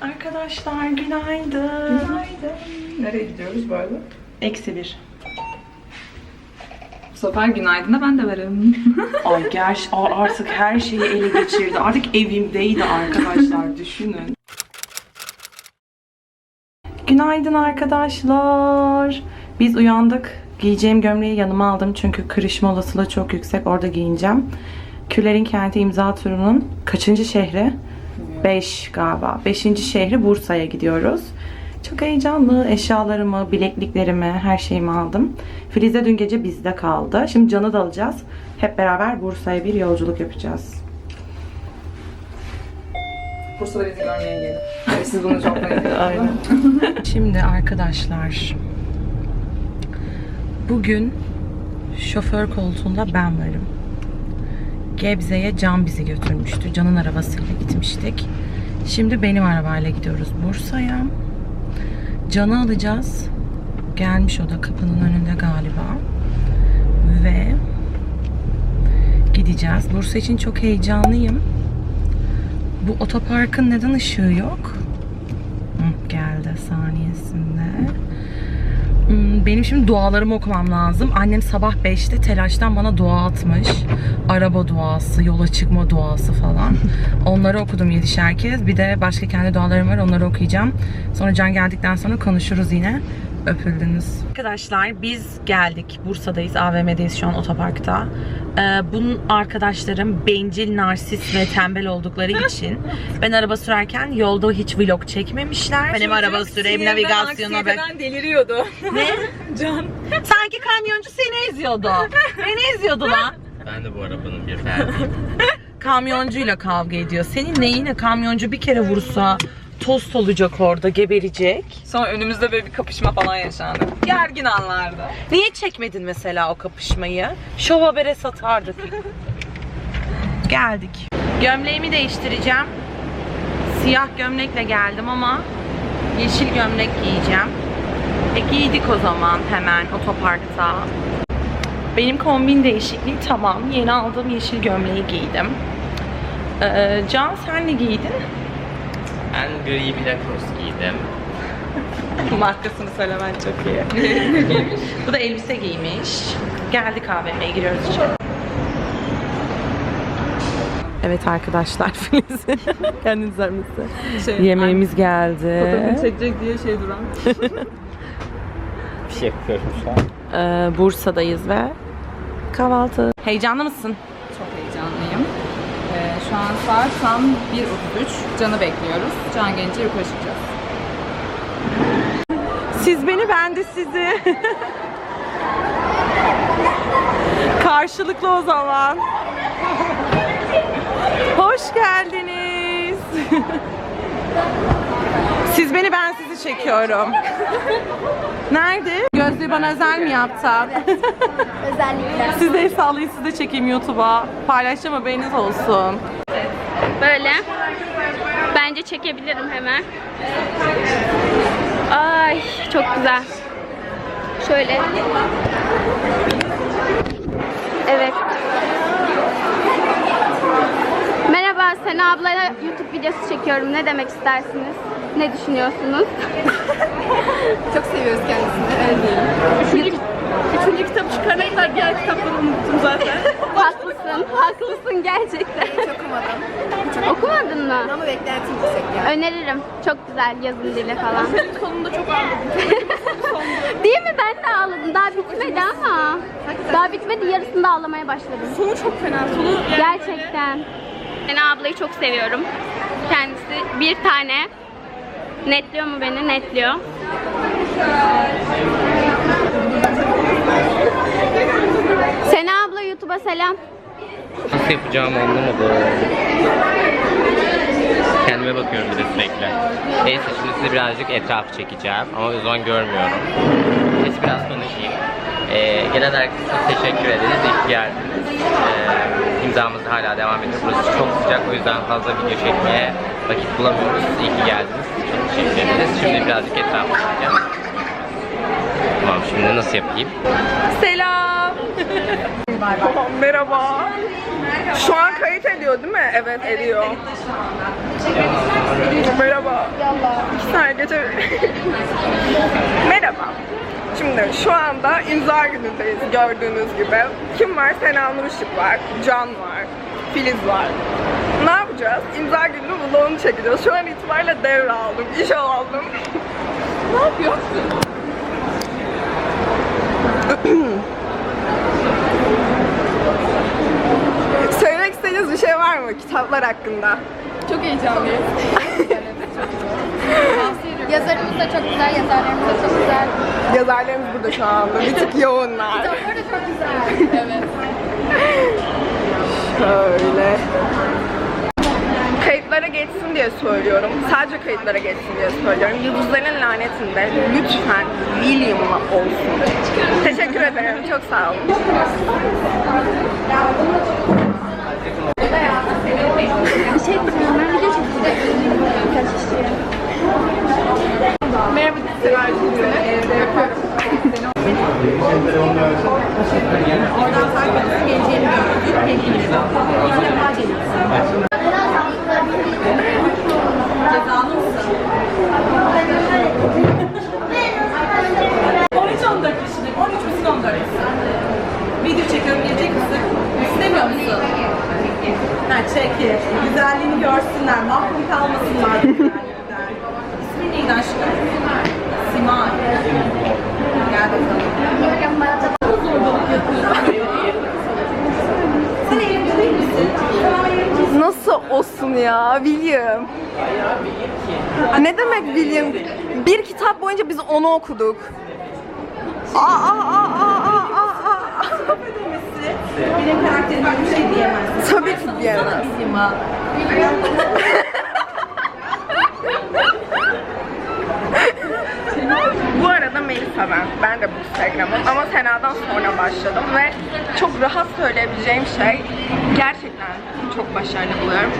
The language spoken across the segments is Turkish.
Arkadaşlar günaydın. Günaydın. Nereye gidiyoruz böyle? Eksi bir. Bu sefer günaydın'a ben de varım. Ay gerçi artık her şeyi ele geçirdi. Artık evimdeydi arkadaşlar düşünün. Günaydın arkadaşlar. Biz uyandık. Giyeceğim gömleği yanıma aldım çünkü kırışma olasılığı çok yüksek. Orada giyineceğim. Küllerin Kenti imza turunun kaçıncı şehri? 5 galiba. 5. şehri Bursa'ya gidiyoruz. Çok heyecanlı. Eşyalarımı, bilekliklerimi, her şeyimi aldım. Filize dün gece bizde kaldı. Şimdi Can'ı da alacağız. Hep beraber Bursa'ya bir yolculuk yapacağız. Bursa'da bizi görmeye gelin. Siz bunu çok Aynen. Şimdi arkadaşlar bugün şoför koltuğunda ben varım. Gebze'ye Can bizi götürmüştü. Can'ın arabasıyla gitmiştik. Şimdi benim arabayla gidiyoruz Bursa'ya. Can'ı alacağız. Gelmiş o da kapının önünde galiba. Ve gideceğiz. Bursa için çok heyecanlıyım. Bu otoparkın neden ışığı yok? Geldi saniyesinde. Hmm, Benim şimdi dualarımı okumam lazım. Annem sabah 5'te telaştan bana dua atmış. Araba duası, yola çıkma duası falan. Onları okudum yedişer kez. Bir de başka kendi dualarım var onları okuyacağım. Sonra Can geldikten sonra konuşuruz yine. Öpüldünüz. Arkadaşlar biz geldik. Bursa'dayız. AVM'deyiz şu an otoparkta. Ee, bunun arkadaşlarım bencil, narsist ve tembel oldukları için ben araba sürerken yolda hiç vlog çekmemişler. Benim araba süreyim, navigasyona bak. deliriyordu. Ne? Can. Sanki kamyoncu seni eziyordu. Beni eziyordu lan. Ben de bu arabanın bir ferdiyim. Kamyoncuyla kavga ediyor. Senin neyine kamyoncu bir kere vursa tost olacak orada, geberecek. Sonra önümüzde böyle bir kapışma falan yaşandı. Gergin anlarda. Niye çekmedin mesela o kapışmayı? Şov habere satardık. Geldik. Gömleğimi değiştireceğim. Siyah gömlekle geldim ama yeşil gömlek giyeceğim. E giydik o zaman hemen otoparkta. Benim kombin değişikliği tamam. Yeni aldığım yeşil gömleği giydim. Ee, Can sen ne giydin? Ben gri bir Lacoste giydim. Markasını söylemen çok iyi. Bu da elbise giymiş. Geldik AVM'ye giriyoruz içeri. Evet arkadaşlar Filiz'in kendiniz misin? Şey, Yemeğimiz geldi. Fotoğrafını çekecek diye şey duran. Bir şey yapıyorum şu an. Ee, Bursa'dayız ve kahvaltı. Heyecanlı mısın? Çok heyecanlıyım. Ee, şu an saat tam 1.33. Can'ı bekliyoruz. Can gelince yukarı çıkacağız. Siz beni ben de sizi. Karşılıklı o zaman. Hoş geldiniz. Siz beni ben sizi çekiyorum. Nerede? Gözlüğü bana özel mi yaptın? Özellikle. Siz de el sallayın siz de çekeyim YouTube'a. Paylaşacağım haberiniz olsun. Böyle. Bence çekebilirim hemen. Ay çok güzel. Şöyle. Evet. Merhaba Sena ablayla YouTube videosu çekiyorum. Ne demek istersiniz? Ne düşünüyorsunuz? Çok seviyoruz kendisini. Öyle. Üçüncü, üçüncü kitap çıkarana kadar diğer kitapları unuttum zaten. haklısın. Haklısın gerçekten. Hiç okumadım. Okumadın mı? Ama beklentim yüksek ya. Öneririm. Çok güzel yazım dili falan. Senin sonunda çok ağladım. Değil mi? Ben de ağladım. Daha bitmedi ama. Daha bitmedi. Yarısında ağlamaya başladım. Sonu çok fena. Sonu yani Gerçekten. Sena ablayı çok seviyorum. Kendisi bir tane. Netliyor mu beni? Netliyor. Sena abla YouTube'a selam. Nasıl yapacağımı anlamadım. Kendime bakıyorum bir de sürekli. Neyse şimdi size birazcık etrafı çekeceğim ama o zaman görmüyorum. Neyse biraz konuşayım. Ee, herkese çok teşekkür ederiz. Geldiniz. Ee, imzamız hala devam ediyor. Burası çok sıcak o yüzden fazla video çekmeye vakit bulamıyoruz. İyi ki geldiniz. Çok teşekkür ederiz. Şimdi birazcık etrafı çekeceğim. Tamam şimdi nasıl yapayım? Selam. Tamam, merhaba. Şu an kayıt ediyor değil mi? Evet ediyor. Merhaba. İki saniye geçebilir Merhaba. Şimdi şu anda imza günündeyiz gördüğünüz gibi. Kim var? Sena Nur Işık var, Can var, Filiz var. Ne yapacağız? İmza günü vlogunu çekeceğiz. Şu an itibariyle devraldım, iş aldım. ne yapıyorsun? Söylemek istediğiniz bir şey var mı kitaplar hakkında? Çok heyecanlıyız. Yazarımız da çok güzel, yazarlarımız da çok. Yazarlarımız burada şu anda. Bir tık yoğunlar. Kitapları da çok güzel. evet. Şöyle. Kayıtlara geçsin diye söylüyorum. Sadece kayıtlara geçsin diye söylüyorum. Yıldızların lanetinde lütfen William'la olsun. Teşekkür ederim. Çok sağ olun. Bir şey diyeceğim, ben video çekeceğim. Birkaç kişiye. Merhaba Sever'cim. Öpüyorum. Video çekiyorum, gelecek misin? İstemiyor musun? Ha çekil. Güzelliğini görsünler, mahrum kalmasınlar güzelliğinden. İsmin neydi aşkım? Simay. Gel bakalım. Sen evli değil misin? Olsun ya William? Ne demek William? Bir kitap boyunca biz onu okuduk. Aa, aa, aa, aa, aa, aa. Benim karakterime bir şey diyemezsin. Tabii ki diyemez. Sima. Bu arada Melisa ben. Ben de bu Instagram'ım ama Sena'dan sonra başladım ve çok rahat söyleyebileceğim şey gerçekten çok başarılı buluyorum.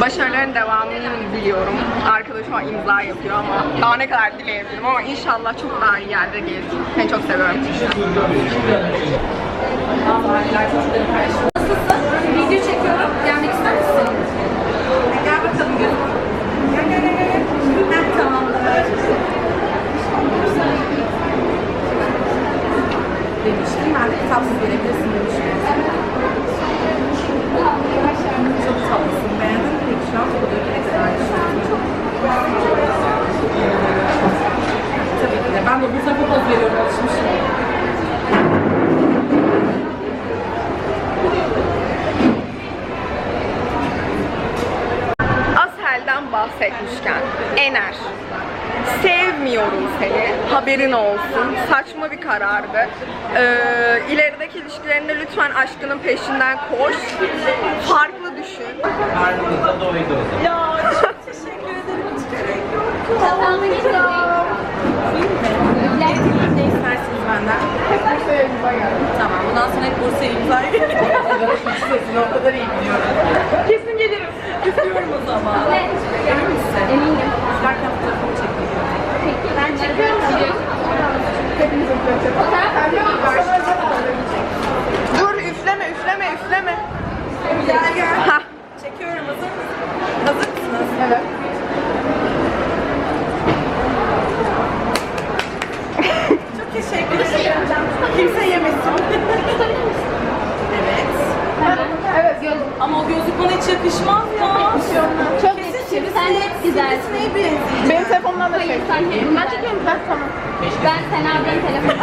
Başarıların devamını biliyorum. Arkadaşım an imza yapıyor ama daha ne kadar dileyebilirim ama inşallah çok daha iyi yerde gelir. Seni çok seviyorum. Video çekiyorum. Gelmek ister misin? Gel bakalım gözüm. Gel gel gel gel. Heh, tamamdır. Demiştim ben de kitapsız gelebilirsin demiştim. Çok tatlısın. Beğendin mi peki şu an? Bu da bir ekstra Tabii ki de. Ben de bu sefer poz veriyorum alışmışım. Asel'den bahsetmişken Ener sevmiyorum haberin olsun saçma bir karardı ee, ilerideki ilişkilerinde lütfen aşkının peşinden koş farklı düşün Karnımıza doydu. ya Çatalını getireyim. Ne istersiniz benden? Tamam, bundan sonra hep Bursa'ya imza Sesini o kadar iyi biliyorum. Kesin gelirim. İstiyorum o zaman. Emin misin? Eminim. İzlerken fotoğrafımı çekeyim. Peki ben çekiyorum. Gel gel. Hah. Çekiyorum. Hazır mısınız? Hazır mısınız? Evet. Çok teşekkür ederim. Kimse yemesin. evet. Evet, göz. Ama o gözlük bana hiç yakışmaz ya. Çok şimdi Sen sinek- güzelsin. sivrisineğe benziyor. Benim telefonumdan da sen çekin. Ben çekiyorum, ben tamam. Ben Sena'dan telefon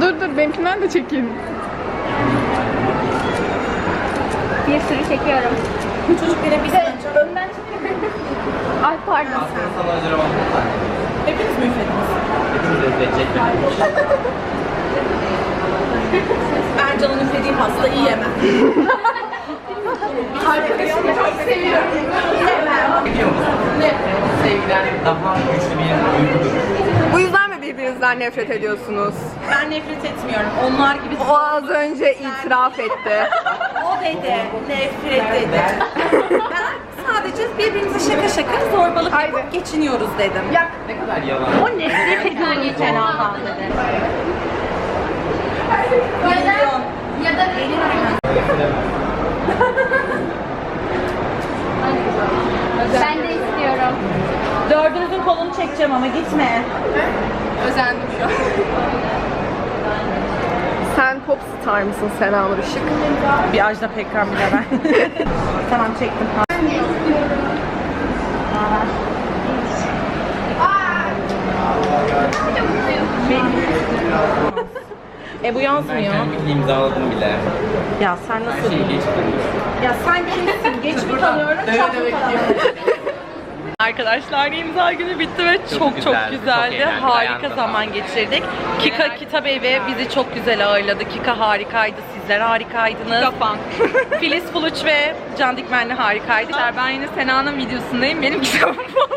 Dur dur, benimkinden de çekeyim. bir sürü çekiyorum. Bu çocuk bile bir önce. Önden çekeyim. Ay pardon. Sana olan bir tane. Hepiniz mi üflediniz? Hepimiz özleyecek Ben Can'ın üflediği pasta yiyemem. Arkadaşımı çok seviyorum. Yiyemem. Biliyor musun? Ne? Sevgiden daha güçlü bir duygudur. birbirinizden nefret ediyorsunuz Ben nefret etmiyorum. Onlar gibi o az önce itiraf etti o dedi. Nefret dedi. ben sadece birbirimize şaka şaka zorbalık yapıp geçiniyoruz dedim. Ne kadar yalan. O nefret ediyor geçen anlam dedi. Ya da, ya da Ben de istiyorum. Dördünüzün kolunu çekeceğim ama gitme. Özendim şu an. Sen popstar mısın Sena Nur Işık? Bir Ajda Pekkan bile ben. tamam çektim. E bu Ben yazmıyor. kendimi imzaladım bile. Ya sen Her nasıl? şeyi geç Ya sen kimsin? Geç mi kalıyorum? Çok mu kalıyorum? Arkadaşlar imza günü bitti ve çok çok, güzeldi, çok güzeldi. eğlendik, harika ayağınıza zaman geçirdik. Kika Kitap Evi bizi çok güzel ağırladı. Kika harikaydı, sizler harikaydınız. Kafan. Filiz Fuluç ve Can Dikmenli harikaydı. Ben yine Sena'nın videosundayım. Benim kitabım falan.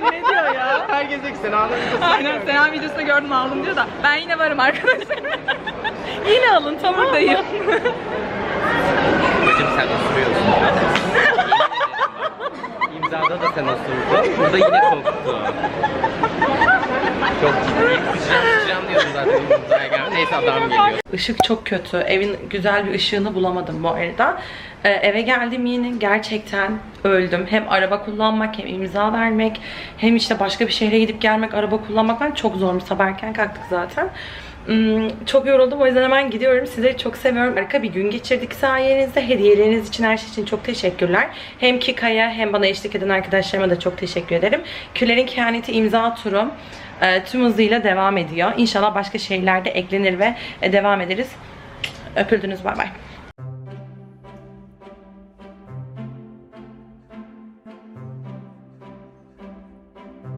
ne diyor ya? Herkes Sena'nın Aynen Sena videosunda gördüm aldım diyor da. Ben yine varım arkadaşlar. Yine alın tam buradayım. Bacım sen ederim bak. İmzada da sen osurdun. Burada yine koktu. Çok ciddi. Sıçram sıçram diyordum zaten imzaya gelmedi. Neyse adam geliyor. Işık çok kötü. Evin güzel bir ışığını bulamadım bu arada. Ee, eve geldim yine gerçekten öldüm. Hem araba kullanmak hem imza vermek hem işte başka bir şehre gidip gelmek araba kullanmak falan çok zormuş. Sabah erken kalktık zaten. Hmm, çok yoruldum o yüzden hemen gidiyorum. Sizleri çok seviyorum. Harika bir gün geçirdik sayenizde. Hediyeleriniz için her şey için çok teşekkürler. Hem Kika'ya hem bana eşlik eden arkadaşlarıma da çok teşekkür ederim. Küllerin Kehaneti imza turum e, tüm hızıyla devam ediyor. İnşallah başka şeyler de eklenir ve e, devam ederiz. Öpüldünüz bay bay.